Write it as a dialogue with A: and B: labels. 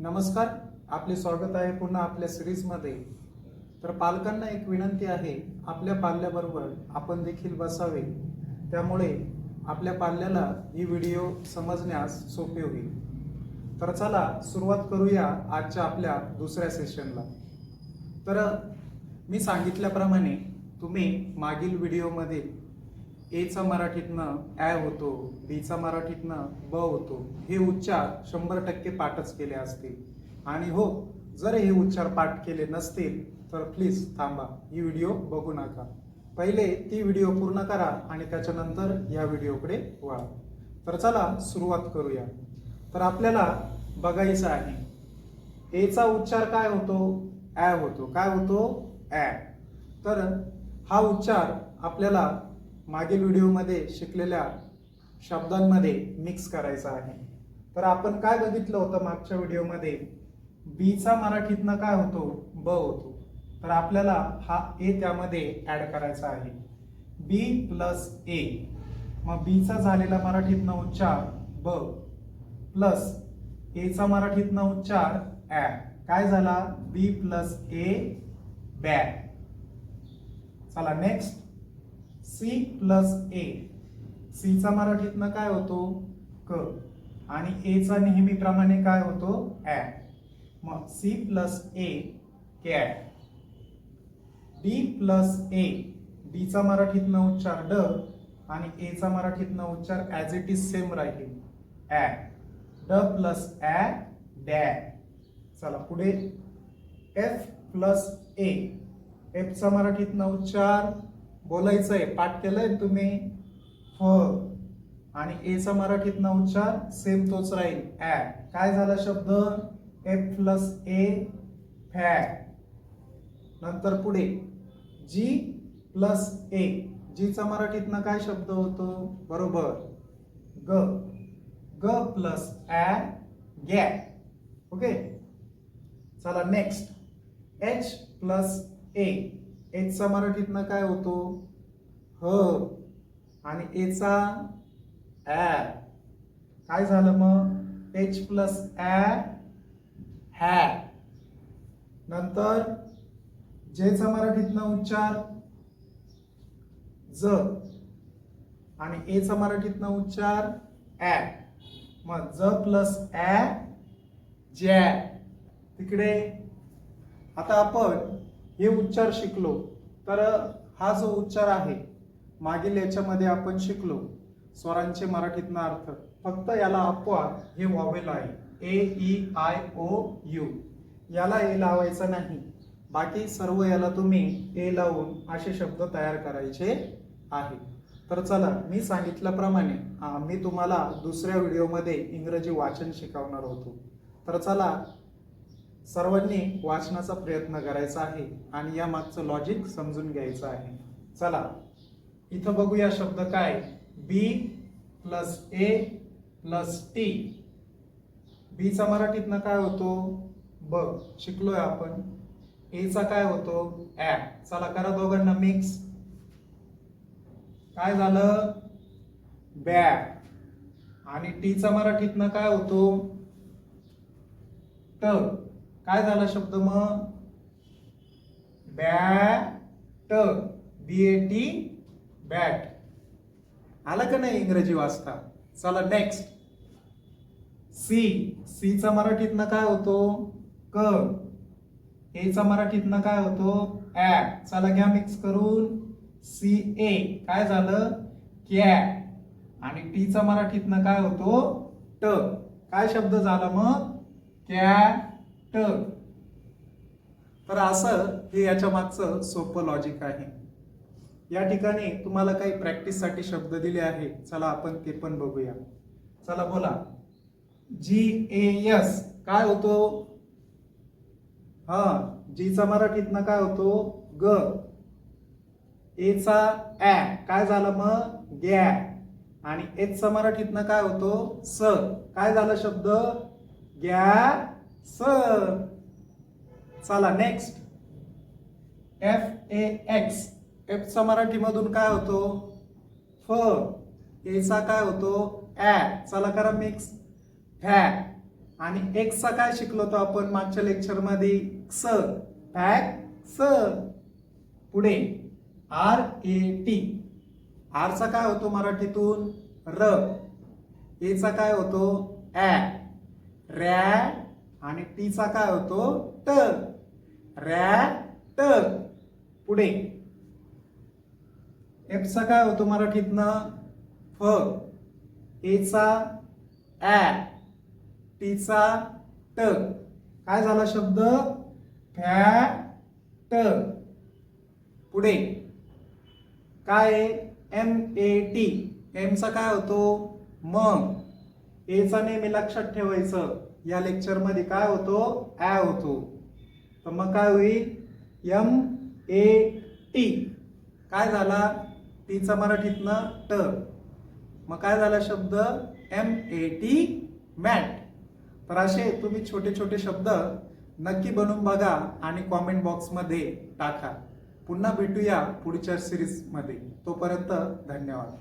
A: नमस्कार आपले स्वागत आहे पुन्हा आपल्या सिरीजमध्ये तर पालकांना एक विनंती आहे आपल्या पाल्याबरोबर आपण देखील बसावे. त्यामुळे आपल्या पाल्याला ही व्हिडिओ समजण्यास सोपे होईल. तर चला सुरुवात करूया आजच्या आपल्या दुसऱ्या सेशनला तर मी सांगितल्याप्रमाणे तुम्ही मागील व्हिडिओमधील एचा मराठीतनं ॲ होतो बीचा मराठीतनं ब होतो. हे उच्चार शंभर टक्के पाठच केले असतील. आणि हो जर हे उच्चार पाठ केले नसतील तर प्लीज थांबा. ही व्हिडिओ बघू नका. पहिले ती व्हिडिओ पूर्ण करा आणि त्याच्यानंतर या व्हिडिओकडे वळा. तर चला सुरुवात करूया. तर आपल्याला बघायचं आहे. एचा उच्चार काय होतो? ॲ होतो. काय होतो? ॲ तर हा उच्चार आपल्याला मागील व्हिडिओमध्ये शिकलेल्या शब्दांमध्ये मिक्स करायचा आहे. तर आपण काय बघितलं होतं मागच्या व्हिडिओमध्ये? बीचा मराठीतनं काय होतो? ब होतो. तर आपल्याला हा ए त्यामध्ये ॲड करायचा आहे. बी प्लस ए मग बीचा झालेला मराठीतनं उच्चार ब प्लस एचा मराठीतनं उच्चार ॲ काय झाला? बी प्लस ए बॅ चला नेक्स्ट सी प्लस ए. सीचा मराठीतनं काय होतो? क. आणि एचा नेहमीप्रमाणे काय होतो? ॲ मग C plus A cat D plus A डीचा मराठीतनं उच्चार ड आणि एचा मराठीतनं उच्चार ॲज इट इज सेम राहील. ॲ ड प्लस ॲ डॅ चला पुढे. एफ प्लस ए. एफचा मराठीतनं उच्चार बोलायचं आहे पाठ केलंय तुम्ही? फ आणि एचा मराठीतनं उच्चार सेम तोच राहील. ॲ काय झाला शब्द? एफ प्लस ए फॅ नंतर पुढे. जी प्लस ए जीचा मराठीतनं काय शब्द होतो? बरोबर. ग. ग प्लस ॲ गॅ ओके चला नेक्स्ट एच प्लस ए एचचा मराठीतनं काय होतो? ह. आणि एचा ॲ काय झालं मग? एच प्लस ॲ हॅ. नंतर जेचा मराठीतनं उच्चार ज. आणि एचा मराठीतनं उच्चार ॲ मग ज प्लस ॲ जॅ तिकडे. आता आपण हे उच्चार शिकलो. तर हा जो उच्चार आहे मागील याच्यामध्ये आपण शिकलो. स्वरांचे मराठीतनं अर्थ. फक्त याला अपवाद हे वॉवेल आहे. A E I O U. याला ए लावायचा नाही. बाकी सर्व याला तुम्ही ए लावून असे शब्द तयार करायचे आहे तर चला मी सांगितल्याप्रमाणे मी तुम्हाला दुसऱ्या व्हिडिओमध्ये इंग्रजी वाचन शिकवणार होतो. तर चला सर्वांनी वाचनाचा प्रयत्न करायचा आहे आणि या मागचं लॉजिक समजून घ्यायचं आहे. चला इथं बघूया शब्द काय? B plus A plus T बीचा मराठीतनं काय होतो? ब शिकलोय आपण. एचा काय होतो? ऍ चला करा दोघांना मिक्स काय झालं? बॅ आणि टीचा मराठीतनं काय होतो? ट काय झाला शब्द मग bat B A T bat. आलं का नाही इंग्रजी वाचता? चला नेक्स्ट सी सीचा मराठीतनं काय होतो? क. एचा मराठीतनं काय होतो? ऍ चला घ्या मिक्स करून. सी ए काय झालं? कॅ आणि टीचा मराठीतनं काय होतो? ट. काय शब्द झाला मग कॅ टर्न तर असं हे याच्या मागचं सोपं लॉजिक आहे. या ठिकाणी तुम्हाला काही प्रॅक्टिससाठी शब्द दिले आहे चला आपण ते पण बघूया. चला बोला. जी ए एस काय होतो? हा जीचा मराठीतनं काय होतो? ग. एचा ऍ काय झालं मग? गॅ आणि एचचा मराठीतनं काय होतो? स. काय झालं शब्द? गॅ स चला नेक्स्ट एफ ए एक्स एफचा मराठीमधून काय होतो? फ एचा काय होतो? ॲ चला करा मिक्स फॅ आणि एक्सचा काय शिकलो होतो आपण मागच्या लेक्चरमध्ये स फॅक स पुढे. आर ए टी आरचा काय होतो मराठीतून? र एचा काय होतो? ॲ रॅ आणि टीचा काय होतो? ट रॅ ट पुढे. एफचा काय होतो मराठीतनं? फ. एचा ॲ टीचा ट काय झाला शब्द? फॅट पुढे. काय एम ए टी एमचा काय होतो? म एचा नेहमी लक्षात ठेवायचं. या लेक्चरमध्ये काय होतो? ॲ होतो. तर मग काय होईल? एम ए टी काय झाला? टीचा मराठीतनं ट मग काय झाला शब्द? एम ए टी मॅट तर असे तुम्ही छोटे छोटे शब्द नक्की बनवून बघा आणि कॉमेंट बॉक्समध्ये टाका. पुन्हा भेटूया पुढच्या सिरीजमध्ये तोपर्यंत धन्यवाद.